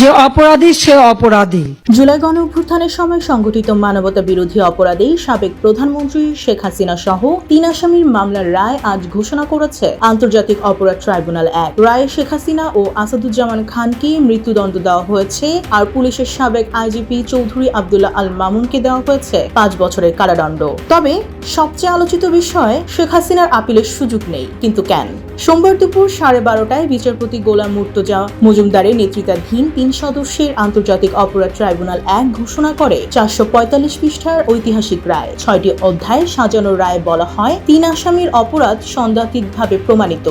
যে অপরাধী, সে অপরাধী। জুলাই গণ অভ্যুত্থানের সময় সংগঠিত মানবতা বিরোধী অপরাধে সাবেক প্রধানমন্ত্রী শেখ হাসিনা সহ তিন আসামির মামলার রায় আজ ঘোষণা করেছে। আন্তর্জাতিক অপরাধ ট্রাইব্যুনাল এক। রায়ে শেখ হাসিনা ও আসাদুজ্জামান খানকে মৃত্যুদণ্ড দেওয়া হয়েছে আর পুলিশের সাবেক আইজিপি চৌধুরী আবদুল্লাহ আল মামুনকে দেওয়া হয়েছে পাঁচ বছরের কারাদণ্ড। তবে সবচেয়ে আলোচিত বিষয়, শেখ হাসিনার আপিলের সুযোগ নেই। কিন্তু কেন? সোমবার দুপুর সাড়ে বারোটায় বিচারপতি গোলাম মুর্তজা মজুমদারের নেতৃত্বাধীন তিন সদস্যের আন্তর্জাতিক অপরাধ ট্রাইব্যুনাল এক ঘোষণা করে চারশো পঁয়তাল্লিশ পৃষ্ঠার ঐতিহাসিক রায়। ছয়টি অধ্যায় সাজানো রায় বলা হয়, তিন আসামির অপরাধ সন্দাতিকভাবে প্রমাণিত।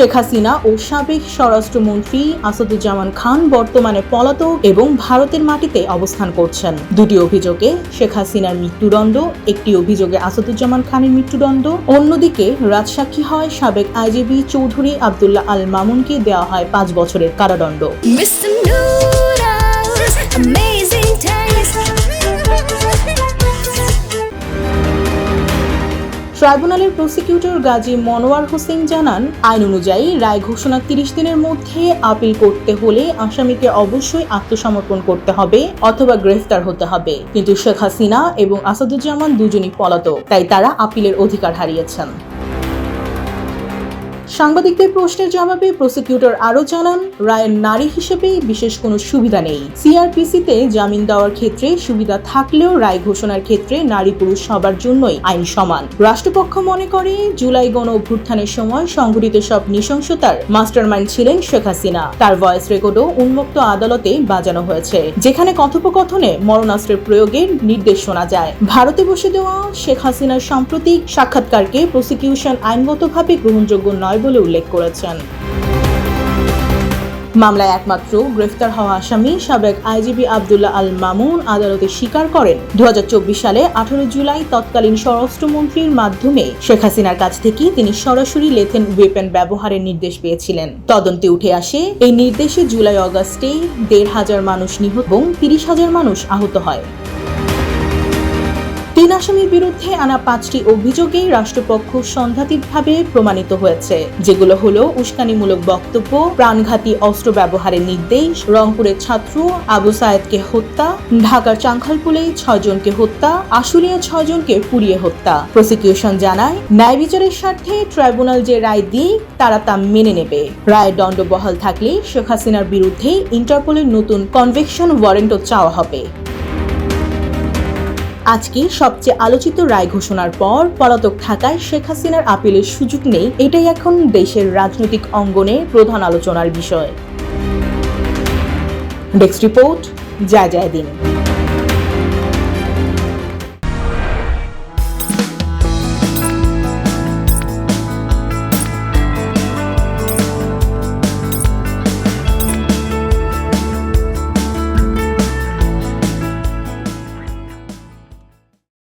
শেখ হাসিনা ও সাবেক স্বরাষ্ট্রমন্ত্রী আসাদুজ্জামান খান বর্তমানে পলাতক এবং ভারতের মাটিতে অবস্থান করছেন। দুটি অভিযোগে শেখ হাসিনার মৃত্যুদণ্ড, একটি অভিযোগে আসাদুজ্জামান খানের মৃত্যুদণ্ড, অন্যদিকে রাজসাক্ষী হয় সাবেক আইজিবি চৌধুরী আবদুল্লাহ আল মামুনকে দেওয়া হয় পাঁচ বছরের কারাদণ্ড। ট্রাইব্যুনালের প্রসিকিউটর গাজী মনোয়ার হোসেন জানান, আইন অনুযায়ী রায় ঘোষণা তিরিশ দিনের মধ্যে আপিল করতে হলে আসামিকে অবশ্যই আত্মসমর্পণ করতে হবে অথবা গ্রেফতার হতে হবে। কিন্তু শেখ হাসিনা এবং আসাদুজ্জামান দুজনই পলাতক, তাই তারা আপিলের অধিকার হারিয়েছেন। সাংবাদিকদের প্রশ্নের জবাবে প্রসিকিউটর আরও জানান, রায়ের নারী হিসেবে বিশেষ কোনো সুবিধা নেই। সিআরপিসিতে জামিন দেওয়ার ক্ষেত্রে সুবিধা থাকলেও রায় ঘোষণার ক্ষেত্রে নারী পুরুষ সবার জন্যই আইন সমান। রাষ্ট্রপক্ষ মনে করে, জুলাই গণ অভ্যুত্থানের সময় সংঘটিত সব নৃশংসতার মাস্টারমাইন্ড ছিলেন শেখ হাসিনা। তার ভয়েস রেকর্ডও উন্মুক্ত আদালতে বাজানো হয়েছে, যেখানে কথোপকথনে মরণাস্ত্রের প্রয়োগের নির্দেশ শোনা যায়। ভারতে বসে দেওয়া শেখ হাসিনার সাম্প্রতিক সাক্ষাৎকারকে প্রসিকিউশন আইনগতভাবে গ্রহণযোগ্য নয় বলে উল্লেখ করেছেন। মামলায় একমাত্র গ্রেফতার হওয়া আসামি সাবেক আইজিপি আবদুল্লাহ আল মামুন আদালতে স্বীকার করেন। দু হাজার চব্বিশ সালে আঠারো জুলাই তৎকালীন স্বরাষ্ট্রমন্ত্রীর মাধ্যমে শেখ হাসিনার কাছ থেকে তিনি সরাসরি লেথেন ওয়েপেন ব্যবহারের নির্দেশ পেয়েছিলেন। তদন্তে উঠে আসে, এই নির্দেশে জুলাই অগাস্টে দেড় হাজার মানুষ নিহত এবং তিরিশ হাজার মানুষ আহত হয়। তিন আসামির বিরুদ্ধে আনা পাঁচটি অভিযোগেই রাষ্ট্রপক্ষ সন্ধ্যাতীতভাবে প্রমাণিত হয়েছে, যেগুলো হলো উস্কানিমূলক বক্তব্য, প্রাণঘাতী অস্ত্র ব্যবহারের নির্দেশ, রংপুরের ছাত্র আবু সায়েদকে হত্যা, ঢাকার চাংখালপুলে ছয়জনকে হত্যা আশুলিয়া ছয়জনকে পুড়িয়ে হত্যা। প্রসিকিউশন জানায়, ন্যায় বিচারের স্বার্থে ট্রাইব্যুনাল যে রায় দিয়ে তারা তা মেনে নেবে। রায়ের দণ্ড বহাল থাকলে শেখ হাসিনার বিরুদ্ধে ইন্টারপোলের নতুন কনভেকশন ওয়ারেন্টও চাওয়া হবে। আজকে সবচেয়ে আলোচিত রায় ঘোষণার পর পলাতক থাকায় শেখ হাসিনার আপিলের সুযোগ নেই, এটাই এখন দেশের রাজনৈতিক অঙ্গনে প্রধান আলোচনার বিষয়। ডেস্ক রিপোর্ট যা জয় দিন।